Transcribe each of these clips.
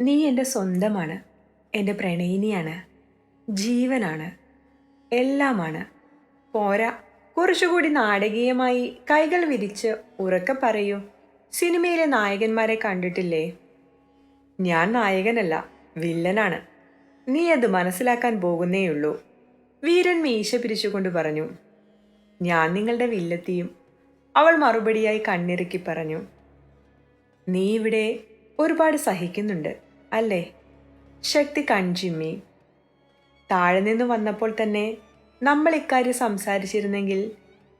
നീ എന്റെ സ്വന്തമാണ് എന്റെ പ്രണയിനിയാണ് ജീവനാണ് എല്ലാമാണ്. പോരാ കുറച്ചുകൂടി നാടകീയമായി കൈകൾ വിരിച്ച് ഉറക്കെ പറയൂ. സിനിമയിലെ നായകന്മാരെ കണ്ടിട്ടില്ലേ? ഞാൻ നായകനല്ല വില്ലനാണ്. നീ അത് മനസ്സിലാക്കാൻ പോകുന്നേയുള്ളൂ. വീരൻ മീശ പിരിച്ചുകൊണ്ട് പറഞ്ഞു. ഞാൻ നിങ്ങളുടെ വില്ലെത്തിയും അവൾ മറുപടിയായി കണ്ണിറുക്കി പറഞ്ഞു നീ ഇവിടെ ഒരുപാട് സഹിക്കുന്നുണ്ട് അല്ലേ? ശക്തി കൺചിമ്മി താഴെ നിന്ന് വന്നപ്പോൾ തന്നെ നമ്മൾ ഇക്കാര്യം സംസാരിച്ചിരുന്നെങ്കിൽ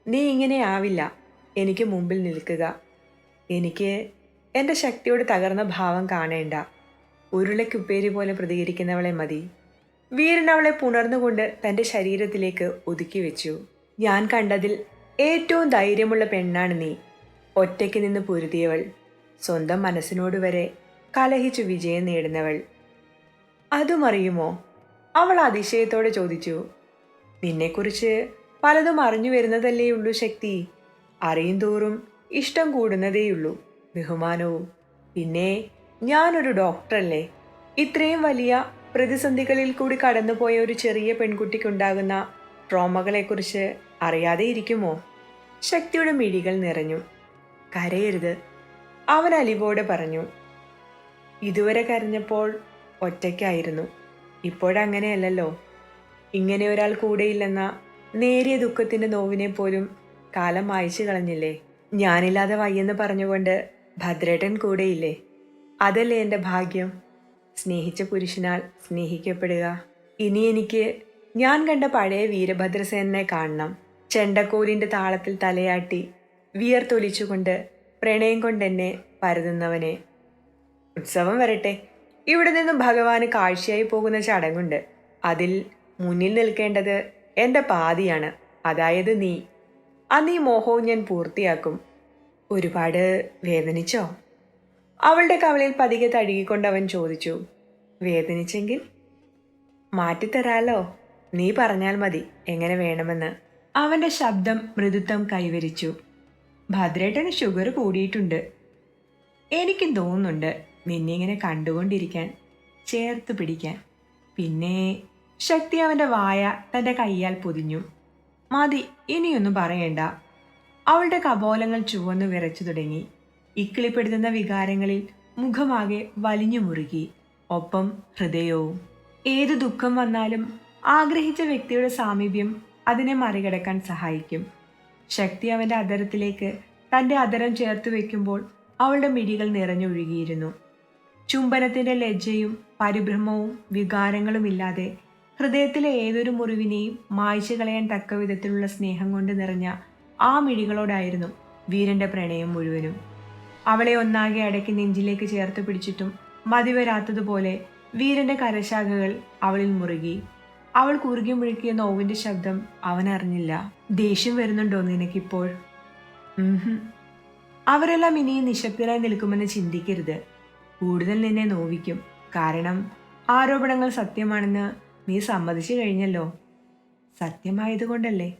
നീ ഇങ്ങനെ ആവില്ല എനിക്ക് മുമ്പിൽ നിൽക്കുക. എനിക്ക് എന്റെ ശക്തിയോട് തകർന്ന ഭാവം കാണേണ്ട. ഉരുളയ്ക്കുപ്പേരി പോലെ പ്രതികരിക്കുന്നവളെ മതി. വീരൻ അവളെ പുണർന്നുകൊണ്ട് തന്റെ ശരീരത്തിലേക്ക് ഒതുക്കി വെച്ചു. ഞാൻ കണ്ടതിൽ ഏറ്റവും ധൈര്യമുള്ള പെണ്ണാണ് നീ. ഒറ്റയ്ക്ക് നിന്ന് പൊരുതിയവൾ സ്വന്തം മനസ്സിനോട് വരെ കലഹിച്ചു വിജയം നേടുന്നവൾ. അതുമറിയുമോ അവൾ അതിശയത്തോടെ ചോദിച്ചു. നിന്നെക്കുറിച്ച് പലതും അറിഞ്ഞു വരുന്നതല്ലേയുള്ളൂ ശക്തി. അറിയും തോറും ഇഷ്ടം കൂടുന്നതേയുള്ളൂ ബഹുമാനവും. പിന്നെ ഞാനൊരു ഡോക്ടറല്ലേ. ഇത്രയും വലിയ പ്രതിസന്ധികളിൽ കൂടി കടന്നുപോയ ഒരു ചെറിയ പെൺകുട്ടിക്കുണ്ടാകുന്ന ട്രോമകളെക്കുറിച്ച് അറിയാതെ ഇരിക്കുമോ? ശക്തിയുടെ മിഴികൾ നിറഞ്ഞു. കരയരുത്. അവൻ അലിവോടെ പറഞ്ഞു ഇതുവരെ കരഞ്ഞപ്പോൾ ഒറ്റയ്ക്കായിരുന്നു. ഇപ്പോഴങ്ങനെയല്ലല്ലോ. ഇങ്ങനെ ഒരാൾ കൂടെയില്ലെന്ന നേരിയ ദുഃഖത്തിന്റെ നോവിനെ പോലും കാലം മായച്ചു കളഞ്ഞില്ലേ? ഞാനില്ലാതെ വയ്യെന്ന് പറഞ്ഞുകൊണ്ട് ഭദ്രേട്ടൻ കൂടെയില്ലേ? അതല്ലേ എന്റെ ഭാഗ്യം? സ്നേഹിച്ച പുരുഷനാൽ സ്നേഹിക്കപ്പെടുക. ഇനി എനിക്ക് ഞാൻ കണ്ട പഴയ വീരഭദ്രസേനെ കാണണം. ചെണ്ടക്കോലിന്റെ താളത്തിൽ തലയാട്ടി വിയർത്തൊലിച്ചുകൊണ്ട് പ്രണയം കൊണ്ടെന്നെ പരതുന്നവനെ. ഉത്സവം വരട്ടെ. ഇവിടെ നിന്നും ഭഗവാന് കാഴ്ചയായി പോകുന്ന ചടങ്ങുണ്ട്. അതിൽ മുന്നിൽ നിൽക്കേണ്ടത് എന്റെ പാതിയാണ്. അതായത് നീ. അന്ന് ഈ മോഹവും ഞാൻ പൂർത്തിയാക്കും. ഒരുപാട് വേദനിച്ചോ? അവളുടെ കവളിൽ പതികെ തഴുകിക്കൊണ്ട് അവൻ ചോദിച്ചു. വേദനിച്ചെങ്കിൽ മാറ്റിത്തരാലോ? നീ പറഞ്ഞാൽ മതി എങ്ങനെ വേണമെന്ന്. അവന്റെ ശബ്ദം മൃദുത്വം കൈവരിച്ചു. ഭദ്രേട്ടന് ഷുഗർ കൂടിയിട്ടുണ്ട്. എനിക്കും തോന്നുന്നുണ്ട് നിന്നെ ഇങ്ങനെ കണ്ടുകൊണ്ടിരിക്കാൻ ചേർത്ത് പിടിക്കാൻ. പിന്നെ ശക്തി അവന്റെ വായ തന്റെ കൈയാൽ പൊതിഞ്ഞു. മതി ഇനിയൊന്നും പറയണ്ട. അവളുടെ കപോലങ്ങൾ ചുവന്നു വിറച്ചു തുടങ്ങി. ഇക്കിളിപ്പെടുത്തുന്ന വികാരങ്ങളിൽ മുഖമാകെ വലിഞ്ഞു മുറുകി. ഒപ്പം ഹൃദയവും. ഏതു ദുഃഖം വന്നാലും ആഗ്രഹിച്ച വ്യക്തിയുടെ സാമീപ്യം അതിനെ മറികടക്കാൻ സഹായിക്കും. ശക്തി അവന്റെ അതരത്തിലേക്ക് തന്റെ അതരം ചേർത്ത് വെക്കുമ്പോൾ അവളുടെ മിഴികൾ നിറഞ്ഞൊഴുകിയിരുന്നു. ചുംബനത്തിന്റെ ലജ്ജയും പരിഭ്രമവും വികാരങ്ങളും ഇല്ലാതെ ഹൃദയത്തിലെ ഏതൊരു മുറിവിനെയും മായ്ച്ചു കളയാൻ തക്ക വിധത്തിലുള്ള സ്നേഹം കൊണ്ട് നിറഞ്ഞ ആ മിഴികളോടായിരുന്നു വീരന്റെ പ്രണയം മുഴുവനും. അവളെ ഒന്നാകെ അടക്കി നെഞ്ചിലേക്ക് ചേർത്ത് പിടിച്ചിട്ടും മതിവരാത്തതുപോലെ വീരന്റെ കരശാഖകൾ അവളിൽ മുറുകി. അവൾ കുറുകി മുഴുക്കിയ നോവിന്റെ ശബ്ദം അവൻ അറിഞ്ഞില്ല ദേഷ്യം വരുന്നുണ്ടോ നിനക്കിപ്പോൾ. അവരെല്ലാം ഇനിയും നിശബ്ദരായി നിൽക്കുമെന്ന് ചിന്തിക്കരുത്. കൂടുതൽ നിന്നെ നോവിക്കും. കാരണം ആരോപണങ്ങൾ സത്യമാണെന്ന് നീ സമ്മതിച്ചു കഴിഞ്ഞല്ലോ. സത്യമായതുകൊണ്ടല്ലേ?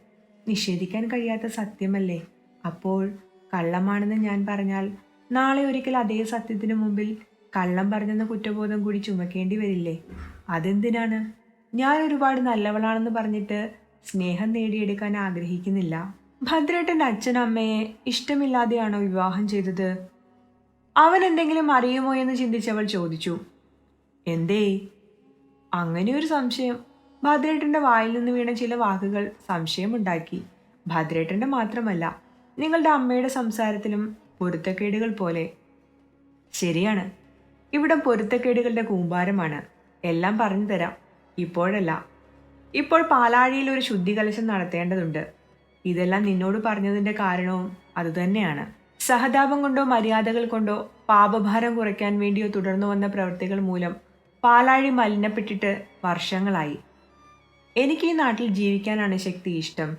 നിഷേധിക്കാൻ കഴിയാത്ത സത്യമല്ലേ? അപ്പോൾ കള്ളമാണെന്ന് ഞാൻ പറഞ്ഞാൽ നാളെ ഒരിക്കൽ അതേ സത്യത്തിനു മുമ്പിൽ കള്ളം പറഞ്ഞെന്ന കുറ്റബോധം കൂടി ചുമക്കേണ്ടി വരില്ലേ? അതെന്തിനാണ്? ഞാൻ ഒരുപാട് നല്ലവളാണെന്ന് പറഞ്ഞിട്ട് സ്നേഹം നേടിയെടുക്കാൻ ആഗ്രഹിക്കുന്നില്ല. ഭദ്രേട്ടന്റെ അച്ഛനും അമ്മയെ ഇഷ്ടമില്ലാതെയാണോ വിവാഹം ചെയ്തത്? അവൻ എന്തെങ്കിലും അറിയുമോ എന്ന് ചിന്തിച്ചവൾ ചോദിച്ചു. എന്തേ? അങ്ങനെ ഒരു സംശയം. ഭദ്രേട്ടന്റെ വായിൽ നിന്ന് വീണ ചില വാക്കുകൾ സംശയമുണ്ടാക്കി. ഭദ്രേട്ടന്റെ മാത്രമല്ല നിങ്ങളുടെ അമ്മയുടെ സംസാരത്തിലും പൊരുത്തക്കേടുകൾ പോലെ. ശരിയാണ്. ഇവിടെ പൊരുത്തക്കേടുകളുടെ കൂമ്പാരമാണ്. എല്ലാം പറഞ്ഞു തരാം ഇപ്പോഴല്ല. ഇപ്പോൾ പാലാഴിയിൽ ഒരു ശുദ്ധി കലശം നടത്തേണ്ടതുണ്ട്. ഇതെല്ലാം നിന്നോട് പറഞ്ഞതിന്റെ കാരണവും അതുതന്നെയാണ്. സഹതാപം കൊണ്ടോ മര്യാദകൾ കൊണ്ടോ പാപഭാരം കുറയ്ക്കാൻ വേണ്ടിയോ തുടർന്നു വന്ന പ്രവൃത്തികൾ മൂലം പാലാഴി മലിനപ്പെട്ടിട്ട് വർഷങ്ങളായി. എനിക്ക് ഈ നാട്ടിൽ ജീവിക്കാനാണ് ശക്തി ഇഷ്ടം.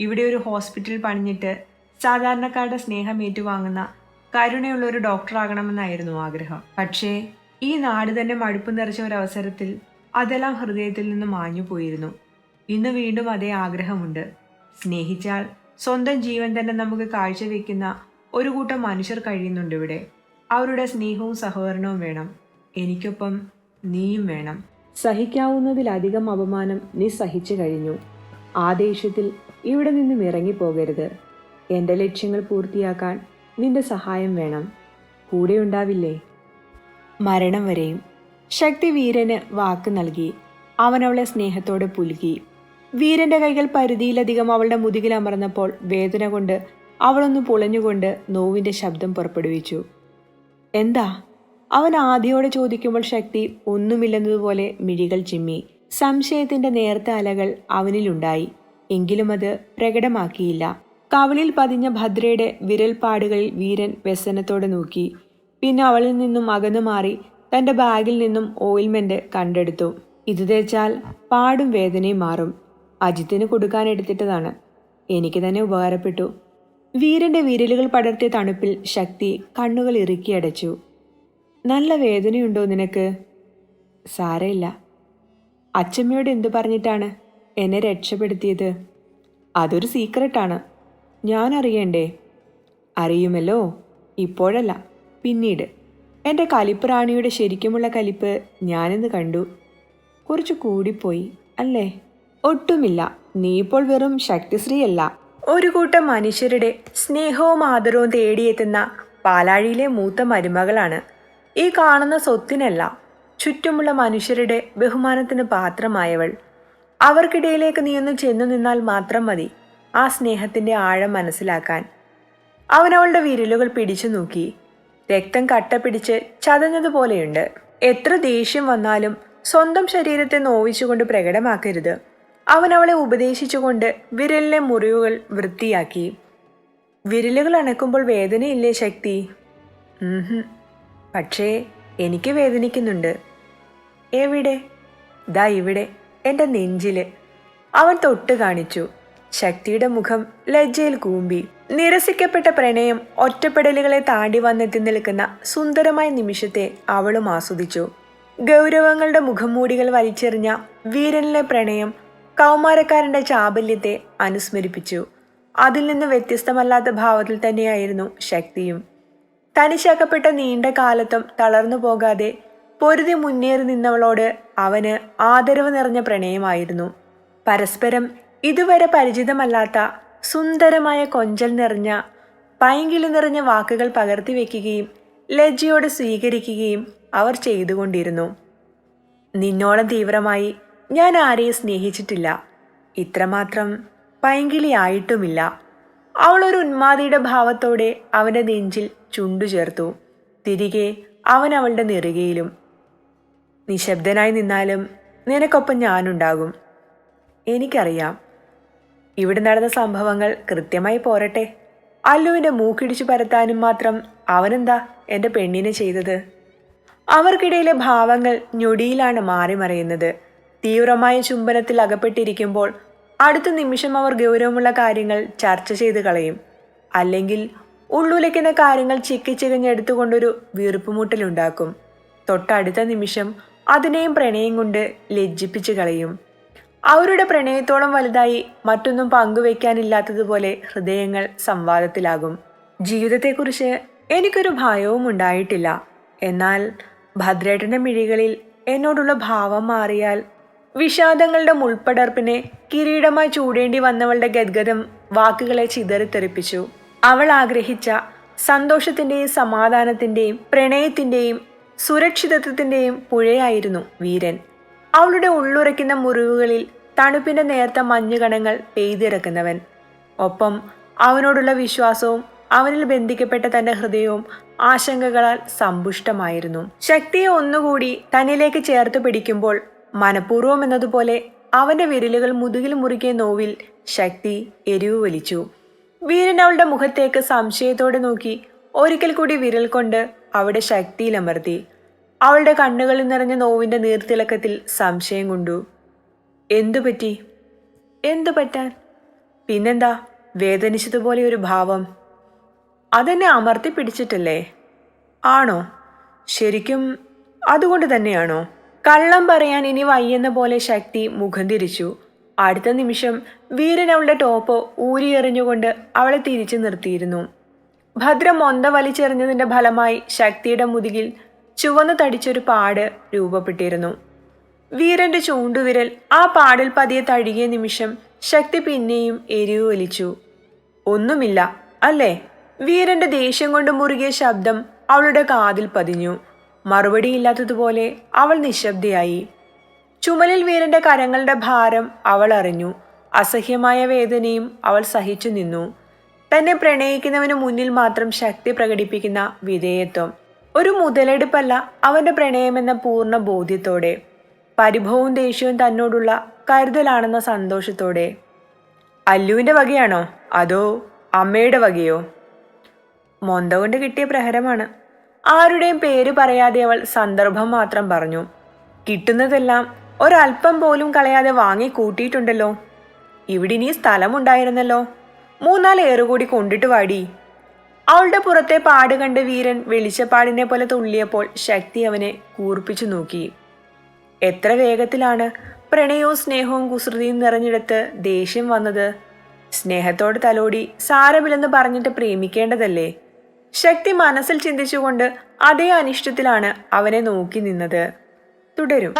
ഇവിടെ ഒരു ഹോസ്പിറ്റൽ പണിഞ്ഞിട്ട് സാധാരണക്കാരുടെ സ്നേഹം ഏറ്റുവാങ്ങുന്ന കരുണയുള്ള ഒരു ഡോക്ടറാകണമെന്നായിരുന്നു ആഗ്രഹം. പക്ഷേ ഈ നാട് തന്നെ മടുപ്പ് നിറച്ച ഒരു അവസരത്തിൽ അതെല്ലാം ഹൃദയത്തിൽ നിന്ന് മാഞ്ഞു പോയിരുന്നു. ഇന്ന് വീണ്ടും അതേ ആഗ്രഹമുണ്ട്. സ്നേഹിച്ചാൽ സ്വന്തം ജീവൻ തന്നെ നമുക്ക് കാഴ്ചവെക്കുന്ന ഒരു കൂട്ടം മനുഷ്യർ കഴിയുന്നുണ്ട് ഇവിടെ. അവരുടെ സ്നേഹവും സഹകരണവും വേണം. എനിക്കൊപ്പം നീയും വേണം. സഹിക്കാവുന്നതിലധികം അപമാനം നീ സഹിച്ചു കഴിഞ്ഞു. ആ ദേഷ്യത്തിൽ ഇവിടെ നിന്നും ഇറങ്ങിപ്പോകരുത്. എന്റെ ലക്ഷ്യങ്ങൾ പൂർത്തിയാക്കാൻ നിന്റെ സഹായം വേണം. കൂടെ ഉണ്ടാവില്ലേ? മരണം വരെയും ശക്തി വീരന് വാക്ക് നൽകി. അവൻ അവളെ സ്നേഹത്തോടെ പുലുകി. വീരന്റെ കൈകൾ പരിധിയിലധികം അവളുടെ മുതുകിൽ അമർന്നപ്പോൾ വേദന കൊണ്ട് അവളൊന്ന് പുളഞ്ഞുകൊണ്ട് നോവിന്റെ ശബ്ദം പുറപ്പെടുവിച്ചു. എന്താ? അവൻ ആദ്യയോടെ ചോദിക്കുമ്പോൾ ശക്തി ഒന്നുമില്ലെന്നതുപോലെ മിഴികൾ ചിമ്മി. സംശയത്തിന്റെ നേർത്ത അലകൾ അവനിലുണ്ടായി. എങ്കിലും അത് പ്രകടമാക്കിയില്ല. കവളിൽ പതിഞ്ഞ ഭദ്രയുടെ വിരൽപ്പാടുകളിൽ വീരൻ വ്യസനത്തോടെ നോക്കി. പിന്നെ അവളിൽ നിന്നും അകന്നു മാറി തന്റെ ബാഗിൽ നിന്നും ഓയിൽമെന്റ് കണ്ടെടുത്തു. ഇത് തേച്ചാൽ പാടും വേദനയും മാറും. അജിത്തിന് കൊടുക്കാൻ എടുത്തിട്ടതാണ്. എനിക്ക് തന്നെ ഉപകാരപ്പെട്ടു. വീരന്റെ വിരലുകൾ പടർത്തിയ തണുപ്പിൽ ശക്തി കണ്ണുകൾ ഇറുക്കിയടച്ചു നല്ല വേദനയുണ്ടോ നിനക്ക്? സാരയില്ല അച്ഛമ്മയോട് എന്തു പറഞ്ഞിട്ടാണ് എന്നെ രക്ഷപ്പെടുത്തിയത്? അതൊരു സീക്രട്ടാണ്. ഞാൻ അറിയണ്ടേ? അറിയുമല്ലോ. ഇപ്പോഴല്ല. പിന്നീട്. എന്റെ കലിപ്പ് റാണിയുടെ ശരിക്കുമുള്ള കലിപ്പ് ഞാനിന്ന് കണ്ടു. കുറച്ച് കൂടിപ്പോയി അല്ലേ? ഒട്ടുമില്ല. നീ ഇപ്പോൾ വെറും ശക്തിശ്രീയല്ല. ഒരു കൂട്ടം മനുഷ്യരുടെ സ്നേഹവും ആദരവും തേടിയെത്തുന്ന പാലാഴിയിലെ മൂത്ത മരുമകളാണ്. ഈ കാണുന്ന സ്വത്തിനല്ല ചുറ്റുമുള്ള മനുഷ്യരുടെ ബഹുമാനത്തിന് പാത്രമായവൾ. അവർക്കിടയിലേക്ക് നീ ഒന്ന് ചെന്നു നിന്നാൽ മാത്രം മതി ആ സ്നേഹത്തിന്റെ ആഴം മനസ്സിലാക്കാൻ. അവനവളുടെ വിരലുകൾ പിടിച്ചു നോക്കി. രക്തം കട്ട പിടിച്ച് ചതഞ്ഞതുപോലെയുണ്ട്. എത്ര ദേഷ്യം വന്നാലും സ്വന്തം ശരീരത്തെ നോവിച്ചുകൊണ്ട് പ്രകടമാക്കരുത്. അവൻ അവളെ ഉപദേശിച്ചുകൊണ്ട് വിരലിലെ മുറിവുകൾ വൃത്തിയാക്കി. വിരലുകൾ അണക്കുമ്പോൾ വേദനയില്ലേ ശക്തി? പക്ഷേ എനിക്ക് വേദനിക്കുന്നുണ്ട്. എവിടെ? ദാ ഇവിടെ എന്റെ നെഞ്ചിൽ. അവൻ തൊട്ട് കാണിച്ചു. ശക്തിയുടെ മുഖം ലജ്ജയിൽ കൂമ്പി. നിരസിക്കപ്പെട്ട പ്രണയം ഒറ്റപ്പെടലുകളെ താണ്ടി വന്നെത്തി നിൽക്കുന്ന സുന്ദരമായ നിമിഷത്തെ അവളും ആസ്വദിച്ചു. ഗൗരവങ്ങളുടെ മുഖംമൂടികൾ വലിച്ചെറിഞ്ഞ വീരനിലെ പ്രണയം കൗമാരക്കാരന്റെ ചാബല്യത്തെ അനുസ്മരിപ്പിച്ചു. അതിൽ നിന്ന് വ്യത്യസ്തമല്ലാത്ത ഭാവത്തിൽ തന്നെയായിരുന്നു ശക്തിയും. തനിശാക്കപ്പെട്ട നീണ്ട കാലത്തും തളർന്നു പോകാതെ പൊരുതി മുന്നേറി നിന്നവളോട് അവന് ആദരവ് നിറഞ്ഞ പ്രണയമായിരുന്നു. പരസ്പരം ഇതുവരെ പരിചിതമല്ലാത്ത സുന്ദരമായ കൊഞ്ചൽ നിറഞ്ഞ പൈങ്കിളി നിറഞ്ഞ വാക്കുകൾ പകർത്തി വയ്ക്കുകയും ലജ്ജയോടെ സ്വീകരിക്കുകയും അവർ ചെയ്തുകൊണ്ടിരുന്നു. നിന്നോളം തീവ്രമായി ഞാൻ ആരെയും സ്നേഹിച്ചിട്ടില്ല. ഇത്രമാത്രം പൈങ്കിളിയായിട്ടുമില്ല അവൾ ഒരു ഉന്മാദിയുടെ ഭാവത്തോടെ അവന്റെ നെഞ്ചിൽ ചുണ്ടു ചേർത്തു. തിരികെ അവൻ അവളുടെ നെറുകയിലും നിശബ്ദനായി നിന്നാലും നിനക്കൊപ്പം ഞാനുണ്ടാകും. എനിക്കറിയാം ഇവിടെ നടന്ന സംഭവങ്ങൾ കൃത്യമായി പോരട്ടെ. അല്ലുവിന്റെ മൂക്കിടിച്ചു പരത്താനും മാത്രം അവനെന്താ എന്റെ പെണ്ണിനെ ചെയ്തത്? അവർക്കിടയിലെ ഭാവങ്ങൾ ഞൊടിയിലാണ് മാറിമറിയുന്നത് തീവ്രമായ ചുംബനത്തിൽ അകപ്പെട്ടിരിക്കുമ്പോൾ അടുത്ത നിമിഷം അവർ ഗൗരവമുള്ള കാര്യങ്ങൾ ചർച്ച ചെയ്ത് കളയും. അല്ലെങ്കിൽ ഉള്ളുലയ്ക്കുന്ന കാര്യങ്ങൾ ചിക്കിച്ചികഞ്ഞെടുത്തുകൊണ്ടൊരു വീർപ്പുമുട്ടലുണ്ടാക്കും. തൊട്ടടുത്ത നിമിഷം അതിനെയും പ്രണയം കൊണ്ട് ലജ്ജിപ്പിച്ച് കളയും. അവരുടെ പ്രണയത്തോളം വലുതായി മറ്റൊന്നും പങ്കുവെക്കാനില്ലാത്തതുപോലെ ഹൃദയങ്ങൾ സംവാദത്തിലാകും. ജീവിതത്തെക്കുറിച്ച് എനിക്കൊരു ഭയവും ഉണ്ടായിട്ടില്ല. എന്നാൽ ഭദ്രേട്ടന്റെ മിഴികളിൽ എന്നോടുള്ള ഭാവം മാറിയാൽ വിഷാദങ്ങളുടെ മുൾപ്പടർപ്പിനെ കിരീടമായി ചൂടേണ്ടി വന്നവളുടെ ഗദ്ഗതം വാക്കുകളെ ചിതറിത്തെറിപ്പിച്ചു. അവൾ ആഗ്രഹിച്ച സന്തോഷത്തിന്റെയും സമാധാനത്തിന്റെയും പ്രണയത്തിന്റെയും സുരക്ഷിതത്വത്തിന്റെയും പുഴയായിരുന്നു വീരൻ. അവളുടെ ഉള്ളുറയ്ക്കുന്ന മുറിവുകളിൽ തണുപ്പിന്റെ നേർത്ത മഞ്ഞുകണങ്ങൾ പെയ്തിറക്കുന്നവൻ. ഒപ്പം അവനോടുള്ള വിശ്വാസവും അവനിൽ ബന്ധിക്കപ്പെട്ട തന്റെ ഹൃദയവും ആശങ്കകളാൽ സമ്പുഷ്ടമായിരുന്നു. ശക്തിയെ ഒന്നുകൂടി തന്നിലേക്ക് ചേർത്ത് പിടിക്കുമ്പോൾ മനഃപൂർവം എന്നതുപോലെ അവന്റെ വിരലുകൾ മുതുകിൽ മുറുകിയ നോവിൽ ശക്തി എരിവ് വലിച്ചു. വീരൻ അവളുടെ മുഖത്തേക്ക് സംശയത്തോടെ നോക്കി ഒരിക്കൽ കൂടി വിരൽ കൊണ്ട് അവിടെ ശക്തിയിലമർത്തി അവളുടെ കണ്ണുകളിൽ നിറഞ്ഞ നോവിന്റെ നീർത്തിളക്കത്തിൽ സംശയം കൊണ്ടു. എന്തു പറ്റി? എന്തു പറ്റാൻ? പിന്നെന്താ? വേദനിച്ചതുപോലെ ഒരു ഭാവം. അതെന്നെ അമർത്തി പിടിച്ചിട്ടല്ലേ? ആണോ? ശരിക്കും അതുകൊണ്ട് തന്നെയാണോ? കള്ളം പറയാൻ ഇനി വയ്യെന്ന പോലെ ശക്തി മുഖം തിരിച്ചു. അടുത്ത നിമിഷം വീരൻ അവളുടെ ടോപ്പ് ഊരിയെറിഞ്ഞുകൊണ്ട് അവളെ തിരിച്ചു നിർത്തിയിരുന്നു. ഭദ്ര മൊന്ത വലിച്ചെറിഞ്ഞതിന്റെ ഫലമായി ശക്തിയുടെ മുതുകിൽ ചുവന്നു തടിച്ചൊരു പാട് രൂപപ്പെട്ടിരുന്നു. വീരന്റെ ചൂണ്ടുവിരൽ ആ പാടിൽ പതിയെ തഴുകിയ നിമിഷം ശക്തി പിന്നെയും എരിവ് വലിച്ചു. ഒന്നുമില്ല അല്ലേ? വീരന്റെ ദേഷ്യം കൊണ്ട് മുറുകിയ ശബ്ദം അവളുടെ കാതിൽ പതിഞ്ഞു. മറുപടിയില്ലാത്തതുപോലെ അവൾ നിശബ്ദയായി. ചുമലിൽ വീരന്റെ കരങ്ങളുടെ ഭാരം അവൾ അറിഞ്ഞു. അസഹ്യമായ വേദനയും അവൾ സഹിച്ചു നിന്നു. തന്നെ പ്രണയിക്കുന്നവന് മുന്നിൽ മാത്രം ശക്തി പ്രകടിപ്പിക്കുന്ന വിധേയത്വം. ഒരു മുതലെടുപ്പല്ല അവന്റെ പ്രണയമെന്ന പൂർണ ബോധ്യത്തോടെ. പരിഭവവും ദേഷ്യവും തന്നോടുള്ള കരുതലാണെന്ന സന്തോഷത്തോടെ. അല്ലുവിന്റെ വകയാണോ? അതോ അമ്മയുടെ വകയോ? മൊന്ത കൊണ്ട് കിട്ടിയ പ്രഹരമാണ്. ആരുടെയും പേര് പറയാതെ അവൾ സന്ദർഭം മാത്രം പറഞ്ഞു. കിട്ടുന്നതെല്ലാം ഒരൽപ്പം പോലും കളയാതെ വാങ്ങി കൂട്ടിയിട്ടുണ്ടല്ലോ. ഇവിടെ ഇനി സ്ഥലമുണ്ടായിരുന്നല്ലോ. മൂന്നാൽ ഏറുകൂടി കൊണ്ടിട്ട് വാടി. അവളുടെ പുറത്തെ പാട് കണ്ട് വീരൻ വെളിച്ചപ്പാടിനെ പോലെ തുള്ളിയപ്പോൾ ശക്തി അവനെ കൂർപ്പിച്ചു നോക്കി. എത്ര വേഗത്തിലാണ് പ്രണയവും സ്നേഹവും കുസൃതിയും നിറഞ്ഞെടുത്ത് ദേഷ്യം വന്നത്? സ്നേഹത്തോട് തലോടി സാരമില്ലെന്ന് പറഞ്ഞിട്ട് പ്രേമിക്കേണ്ടതല്ലേ? ശക്തി മനസ്സിൽ ചിന്തിച്ചുകൊണ്ട് അതേ അനിഷ്ടത്തിലാണ് അവനെ നോക്കി നിന്നത്. തുടരും.